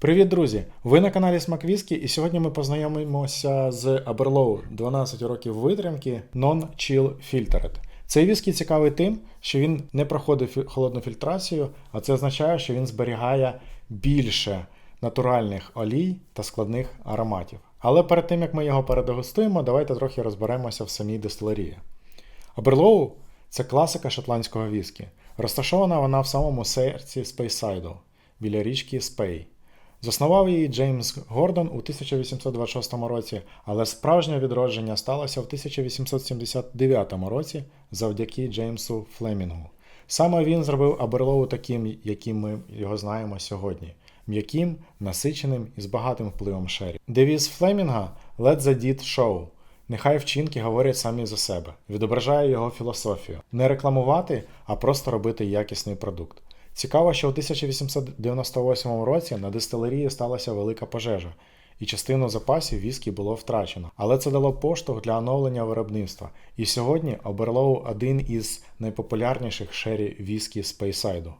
Привіт, друзі! Ви на каналі Смак Віскі, і сьогодні ми познайомимося з Aberlour 12 років витримки Non-Chill Filtered. Цей віскі цікавий тим, що він не проходить фі- холодну фільтрацію, а це означає, що він зберігає більше натуральних олій та складних ароматів. Але перед тим як ми його передегустуємо, давайте трохи розберемося в самій дистилерії. Аберлоу це класика шотландського віскі. Розташована вона в самому серці Спейсайду, біля річки Спей. Заснував її Джеймс Гордон у 1826 році, але справжнє відродження сталося в 1879 році завдяки Джеймсу Флемінгу. Саме він зробив Аберлоу таким, яким ми його знаємо сьогодні м'яким, насиченим і з багатим впливом шері. Девіз Флемінга Let the deed show. Нехай вчинки говорять самі за себе, відображає його філософію. Не рекламувати, а просто робити якісний продукт. Цікаво, що у 1898 році на дистилерії сталася велика пожежа, і частину запасів віскі було втрачено. Але це дало поштовх для оновлення виробництва. І сьогодні Оберлоу один із найпопулярніших шері віскі Спейсайду.